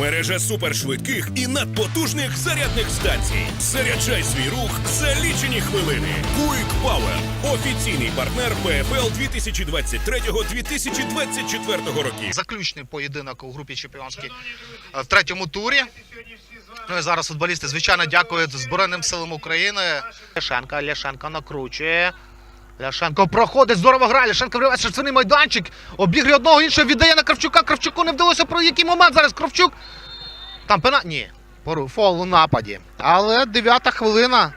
Мережа супершвидких і надпотужних зарядних станцій. Заряджай свій рух за лічені хвилини. Quick Power – офіційний партнер ПФЛ 2023-2024 років. Заключний поєдинок у групі чемпіонській е, в третьому турі. Ну і зараз футболісти, звичайно, дякують Збройним силам України. Ляшенка, Ляшенко накручує. Ляшенко проходить, здорово грає. Ляшенко вривається в майданчик. Обіграє одного іншого, віддає на Кравчука. Кравчуку не вдалося про який момент зараз Кравчук. Там пена. Ні. Фол у нападі. Але дев'ята хвилина.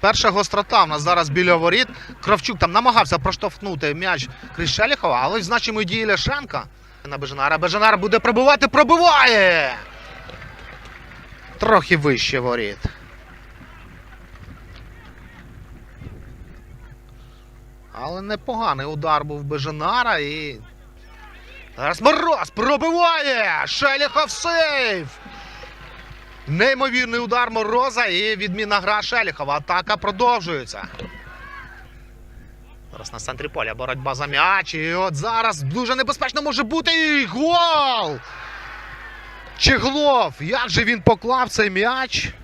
Перша гострота в нас зараз біля воріт. Кравчук там намагався проштовхнути м'яч крізь Шеліхова, але в значимої дії Ляшенка. На Бежанара. Бежанар буде пробивати, пробиває! Трохи вище воріт. Але непоганий удар був Бежанара і. Зараз Мороз пробиває! Шеліхов сейф! Неймовірний удар Мороза і відмінна гра Шеліхова. Атака продовжується. Зараз на центрі поля боротьба за м'яч. І от зараз дуже небезпечно може бути і гол! Чеглов! Як же він поклав цей м'яч?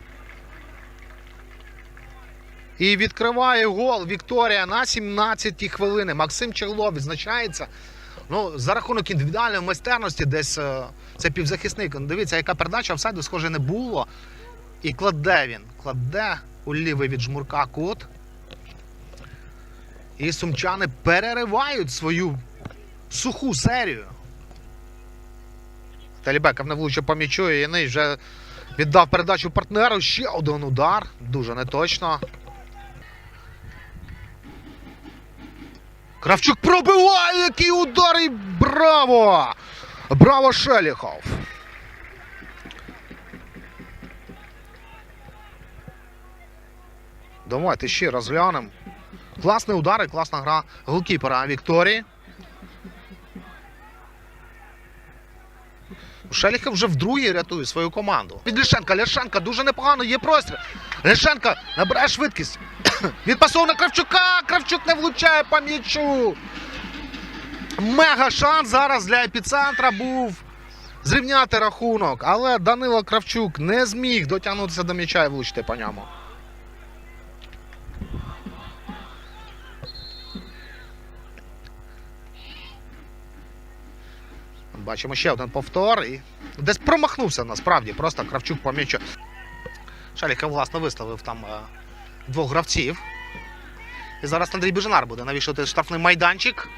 І відкриває гол Вікторія на 17-й хвилини. Максим Чеглов відзначається. Ну, за рахунок індивідуальної майстерності, десь е, це півзахисник. Ну, Дивіться, яка передача офсайду, схоже, не було. І кладе він. Кладе у лівий від жмурка кут. І сумчани переривають свою суху серію. Талібеков не влучив по м'ячу, і Яний вже віддав передачу партнеру. Ще один удар. Дуже неточно. Кравчук пробиває, який удар і браво! Браво Шеліхов! Давайте ще розглянемо. Класний удар і класна гра голкіпера Вікторії. Шеліхов вже вдруге рятує свою команду. Від Лішенка. Ляшенка дуже непогано, є простір. Ляшенка набирає швидкість. Відпасов на Кравчука. Кравчук не влучає по м'ячу. Мега шанс зараз для епіцентра був зрівняти рахунок. Але Данило Кравчук не зміг дотягнутися до м'яча і влучити по ньому. Бачимо ще один повтор. І десь промахнувся насправді. Просто Кравчук по м'ячу. Шаліка, власне, виставив там е, двох гравців. І зараз Андрій Бежанар буде навішувати штрафний майданчик.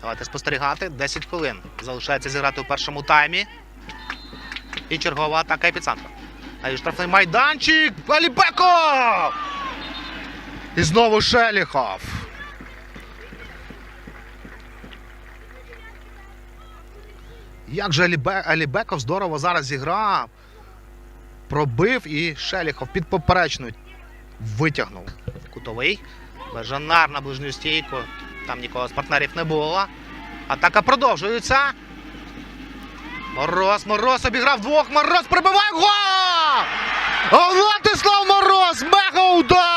Давайте спостерігати. 10 хвилин. Залишається зіграти у першому таймі. І чергова атака епіцентру. Навіть штрафний майданчик. Алібеков! І знову Шеліхов. Як же Алібеков здорово зараз зіграв. Пробив і Шеліхов під поперечну витягнув. Кутовий. Бежанар на ближню стійку. Там нікого з партнерів не було. Атака продовжується. Мороз, Мороз обіграв двох. Мороз прибиває гол! Владислав Мороз! Мега удар!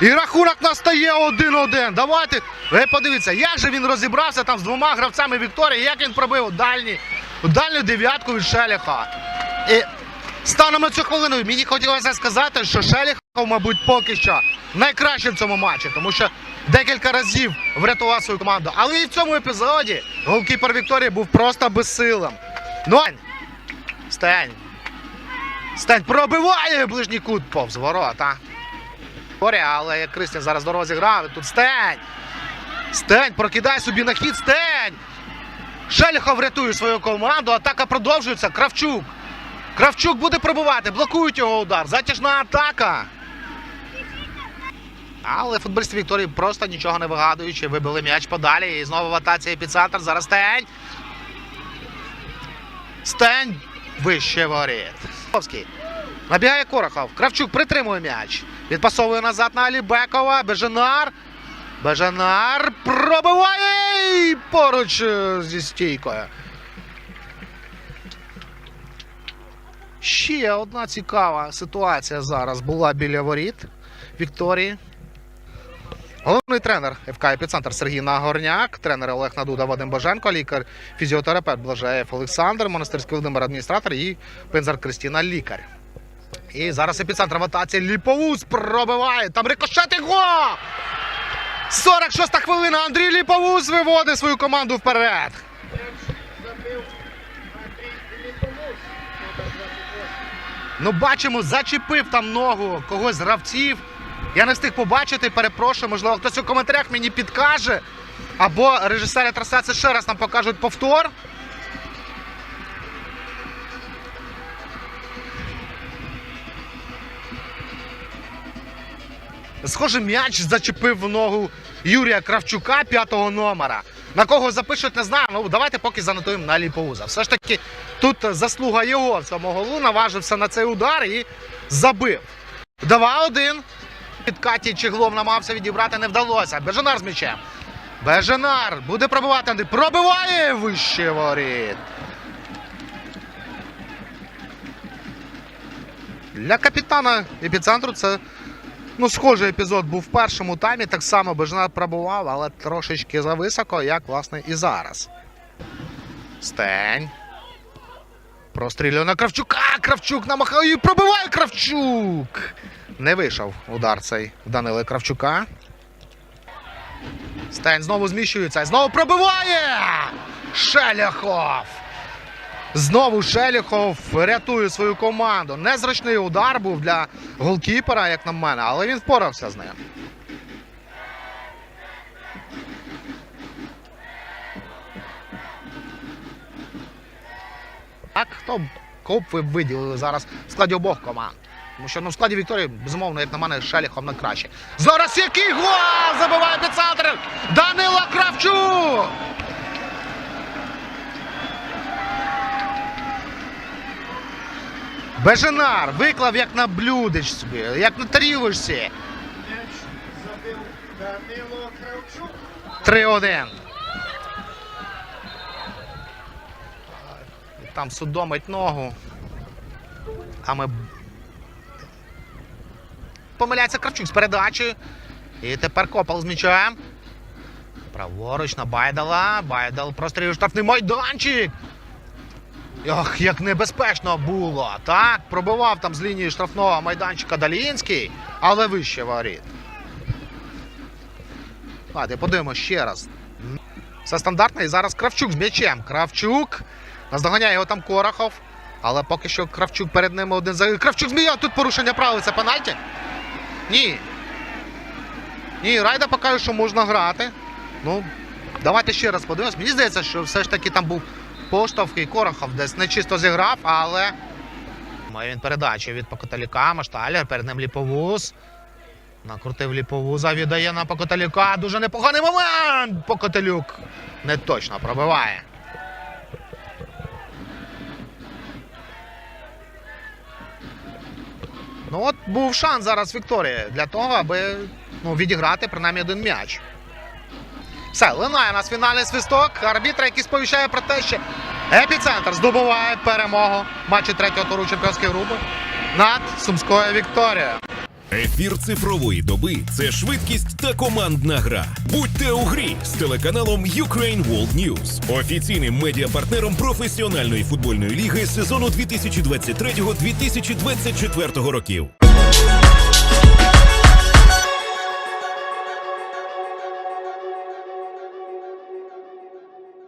І рахунок настає 1-1. Давайте. Ви подивіться, як же він розібрався там з двома гравцями Вікторії, як він пробив у дальню дев'ятку від Шеліха. І станом на цю хвилину мені хотілося сказати, що Шеліхов, мабуть, поки що найкраще в цьому матчі, тому що декілька разів врятував свою команду. Але і в цьому епізоді голкіпер Вікторії був просто безсилим. Ну, Стень. Стень пробиває ближній кут повз ворота. Вікторія, але як Кристин зараз здорово зіграв. Тут Стень. Стень, прокидай собі на хід. Стень. Шеліхов рятує свою команду. Атака продовжується. Кравчук. Кравчук буде пробивати. Блокують його удар. Затяжна атака. Але футболісти Вікторії просто нічого не вигадуючи. Вибили м'яч подалі. І знову в атаці епіцентр. Зараз Стень. Стень. Вище воріт. Набігає Корохов. Кравчук притримує м'яч. Відпасовує назад на Алібекова. Бежанар. Бежанар пробиває і поруч е, зі стійкою. Ще одна цікава ситуація зараз була біля воріт Вікторії. Головний тренер ФК «Епіцентр» Сергій Нагорняк, тренер Олег Надуда, Вадим Боженко, лікар, фізіотерапевт Блажаєв Олександр, монастирський Володимир адміністратор і Пензар Кристина лікар. І зараз епіцентр в атаці Ліповуз пробиває. Там рикошет і гол! 46 хвилина. Андрій Ліповуз виводить свою команду вперед. Ну, бачимо, зачепив там ногу когось з гравців. Я не встиг побачити, перепрошую, можливо, хтось у коментарях мені підкаже. Або режисери трансляції ще раз нам покажуть повтор. Схоже, м'яч зачепив в ногу Юрія Кравчука, п'ятого номера. На кого запишуть, не знаю. Ну давайте поки занотуємо на Ліповуза. Все ж таки, тут заслуга його цьому голу наважився на цей удар і забив. 2-1. Під Каті Чеглов намагався відібрати, не вдалося. Бежанар з м'ячем. Бежанар буде пробивати. Андрій. Пробиває вище воріт. Для капітана епіцентру це Ну, схожий епізод був в першому таймі. Так само Бежнар пробував, але трошечки зависоко, як власне і зараз. Стень. Прострілює на Кравчука. Кравчук намахає і пробиває Кравчук. Не вийшов удар цей Данили Кравчука. Стень знову зміщується і знову пробиває! Шеляхов! Знову Шеліхов рятує свою команду. Незручний удар був для голкіпера, як на мене, але він впорався з ним. Так, хто б ви виділили зараз в складі обох команд? Тому що ну, в складі Вікторії, безумовно, як на мене, Шеліхов найкраще. Зараз який гол забиває епіцентр! Данила Кравчук! Беженар виклав як на блюдечці, як на тарілочці. М'яч забив Данило Кравчук. 3-1. Там судомить ногу. А ми. Помиляється Кравчук з передачею. І тепер Копал з м'ячем. Праворуч на Байдала. Байдал прострілює штрафний майданчик. Ох, як небезпечно було. Так, пробивав там з лінії штрафного майданчика Далінський, але вище воріт. Давайте подивимося ще раз. Все стандартно. І зараз Кравчук з м'ячем. Кравчук. Наздоганяє його там Корохов. Але поки що Кравчук перед ними один за. Кравчук змія. Тут порушення правил. Це пенальті? Ні. Ні, Райда покаже, що можна грати. Ну, давайте ще раз подивимось. Мені здається, що все ж таки там був поштовх і Корохов десь не чисто зіграв, але. Має він передачу від Покоталюка, Машталер, перед ним Ліповуз. Накрутив Ліповуза, віддає на Покоталюка. Дуже непоганий момент. Покоталюк не точно пробиває. Ну от був шанс зараз Вікторії для того, аби ну, відіграти принаймні один м'яч. Все, линає у нас фінальний свисток. Арбітр, який сповіщає про те, що епіцентр здобуває перемогу в матчі третього туру чемпіонської групи над Сумською Вікторією. Ефір цифрової доби це швидкість та командна гра. Будьте у грі з телеканалом Ukraine World News, офіційним медіапартнером професіональної футбольної ліги сезону 2023-2024 років.